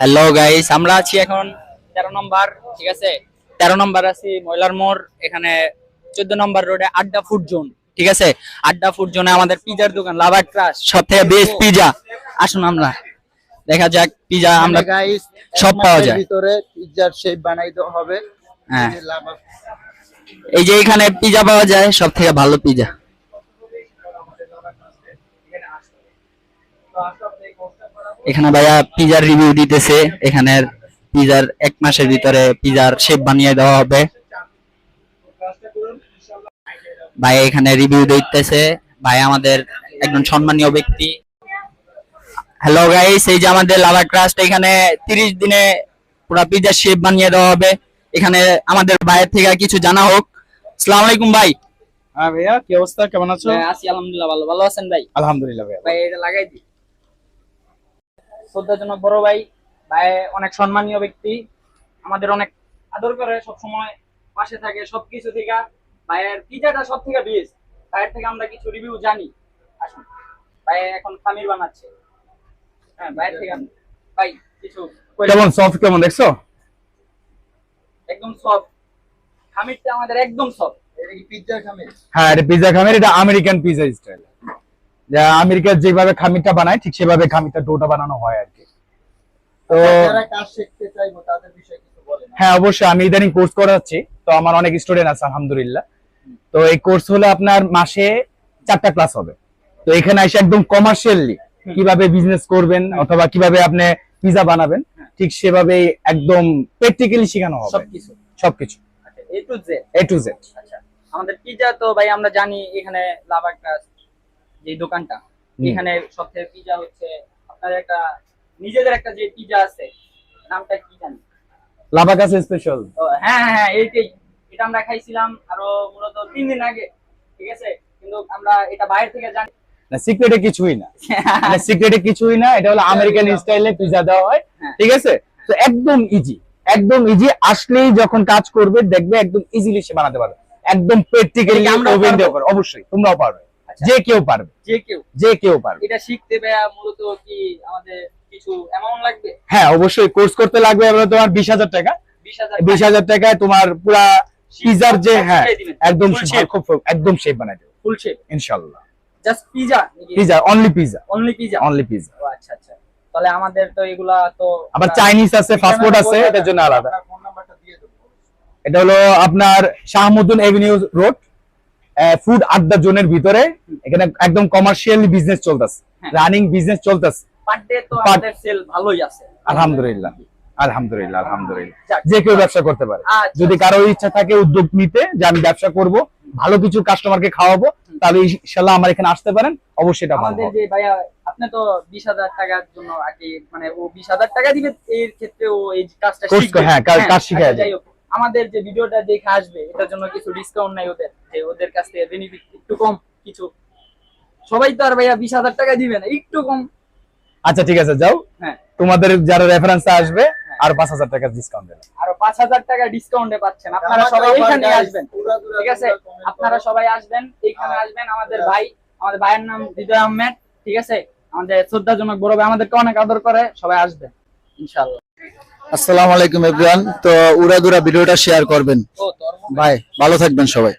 Hello guys আমরা আছি এখন তেরো নম্বর ঠিক আছে? তেরো নম্বর আছি ময়লার মোড় এখানে চোদ্দ নম্বর রোডে আড্ডা ফুড জোন ঠিক আছে? আড্ডা ফুড জোনে আমাদের পিজার দোকান লাভার ক্রাশ সব থেকে বেস্ট পিজা আসুন আমরা দেখা যাক পিজা আমরা গাইস সব পাওয়া যায়। ভিতরে পিৎজার শেপ বানাই দেওয়া হবে। হ্যাঁ। এই যে এখানে পিজা পাওয়া যায় সব থেকে ভালো পিজা এখানে ভাইয়া পিজার রিভিউ দিতেছে। এখানের পিজার এক মাসের ভিতরে পিজার শেপ বানিয়ে দেওয়া হবে। ভাই এখানে রিভিউ দিতেছে। ভাই আমাদের একজন সম্মানীয় ব্যক্তি। হ্যালো গাইস এই যে আমাদের লাভা ক্রাস্ট এখানে তিরিশ দিনে পুরো পিজার শেপ বানিয়ে দেওয়া হবে। এখানে আমাদের ভাইয়ের থেকে কিছু জানা হোক। আসসালামু আলাইকুম ভাই। হ্যাঁ ভাইয়া কি অবস্থা? কেমন আছো? আছি আলহামদুলিল্লাহ ভালো। ভালো আছেন ভাই? আলহামদুলিল্লাহ ভাইয়া। ভাই এটা লাগাই দি শ্রদ্ধাজনক বড় ভাই ভাই অনেক সম্মানীয় ব্যক্তি আমাদের অনেক আদর করে সব সময় পাশে থাকে সবকিছু থেকে। ভাইয়ের পিজাটা সব থেকে বেস্ট ভাইয়ের থেকে আমরা কিছু রিভিউ জানি। আসুন ভাই এখন খামির বানাচ্ছে। হ্যাঁ ভাইয়ের থেকে ভাই কিছু কেমন সফট কেমন দেখছ? একদম সফট খামিরটা আমাদের একদম সফট এটা কি পিৎজার খামির? হ্যাঁ এটা পিজা খামির এটা আমেরিকান পিজা স্টাইল আমেরিকার যেভাবে খামিরটা বানায় ঠিক সেভাবে খামিরটা ডোটা বানানো হয় আর কি। তো বলেন। হ্যাঁ অবশ্যই আমি ইদানিং কোর্স করাচ্ছি তো আমার অনেক স্টুডেন্ট আছে আলহামদুলিল্লাহ। তো এই কোর্স হলো আপনার মাসে চারটা ক্লাস হবে। তো এখানে এসে একদম কমার্শিয়ালি কীভাবে বিজনেস করবেন অথবা কীভাবে আপনি পিজা বানাবেন ঠিক সেভাবে একদম প্র্যাকটিক্যালি শেখানো হবে। সবকিছু? সবকিছু। আচ্ছা A to Z A to Z আচ্ছা আমাদের পিজা তো ভাই আমরা জানি এখানে লাভা ক্লাস যে দোকানটা এখানে সব থেকে পিজা হচ্ছে আপনাদের একটা নিজেদের একটা যে পিজা আছে নামটা কি জানি? লাভা কাছে স্পেশাল হ্যাঁ হ্যাঁ হ্যাঁ এইটাই এটা আমরা খাইছিলাম আরও মূলত তিন দিন আগে ঠিক আছে? কিন্তু আমরা এটা বাইরে থেকে জানি না সিক্রেটে কিছুই না। সিক্রেটে কিছুই না এটা হলো আমেরিকান স্টাইলে পিজা দেওয়া হয়। ঠিক আছে? তো একদম ইজি একদম ইজি আসলেই যখন কাজ করবে দেখবে একদম ইজিলি সে বানাতে পারবে। একদম প্র্যাকটিক্যালি এটা ওভেন অবশ্যই তোমরাও পারবে। যে কেউ পারবে। যে কেউ। যে কেউ পারবে। এটা শিখতে মূলত কি আমাদের কিছু অ্যামাউন্ট লাগবে? হ্যাঁ অবশ্যই কোর্স করতে লাগবে এবার তোমার বিশ হাজার টাকা। বিশ হাজার বিশ হাজার টাকায় তোমার পুরা পিজার যে হ্যাঁ একদম খুব একদম শেপ বানাই দেবে। ফুল শেপ ইনশাল্লাহ just pizza pizza only pizza only pizza only pizza আচ্ছা আচ্ছা। তাহলে আমাদের তো এগুলা তো আবার চাইনিজ আছে ফাস্ট ফুড আছে এটার জন্য আলাদা। ফোন নাম্বারটা দিয়ে দেবো। এটা হলো আপনার শাহমুদ্দিন এভিনিউ রোড ফুড আড্ডা জোনের ভিতরে এখানে একদম কমার্শিয়ালি বিজনেস চলতেছে হ্যাঁ। রানিং বিজনেস চলতেছে। আলহামদুলিল্লাহ আলহামদুলিল্লাহ আলহামদুলিল্লাহ। যে কেউ ব্যবসা করতে পারে। আচ্ছা। যদি কারও ইচ্ছা থাকে উদ্যোগ নিতে যে আমি ব্যবসা করব ভালো কিছু কাস্টমারকে খাওয়াবো তাহলে আমার এখানে আসতে পারেন অবশ্যই এটা ভালো যে ভাইয়া আপনি তো বিশ হাজার টাকার জন্য মানে ও বিশ হাজার টাকা দিবে এর ক্ষেত্রে ও এই কাজটা শিখবে। হ্যাঁ, কাজ- কাজ শিখায় আচ্ছা, যাই হোক, আমাদের যে ভিডিওটা দেখে আসবে এটার জন্য কিছু ডিসকাউন্ট নাই ওদের যে ওদের কাছ থেকে বেনিফিট একটু কম কিছু। সবাই তো আর ভাইয়া বিশ হাজার টাকা দিবে না একটু কম। আচ্ছা ঠিক আছে যাও। হ্যাঁ। তোমাদের যারা রেফারেন্স আসবে আর পাঁচ হাজার টাকা ডিসকাউন্ট দেবে। আরও পাঁচ হাজার টাকা ডিসকাউন্টে পাচ্ছেন। আপনারা সবাই এখানে আসবেন। ঠিক আছে? আপনারা সবাই আসবেন এইখানে আসবেন। আমাদের ভাই আমাদের ভাইয়ের নাম হৃদয় আহমেদ ঠিক আছে? আমাদের শ্রদ্ধাজনক বড় ভাই আমাদেরকে অনেক আদর করে সবাই আসবেন ইনশাল্লাহ আসসালামু আলাইকুম এভরিওয়ান তো উড়াদুরা ভিডিওটা শেয়ার করবেন। ভাই ভালো থাকবেন সবাই।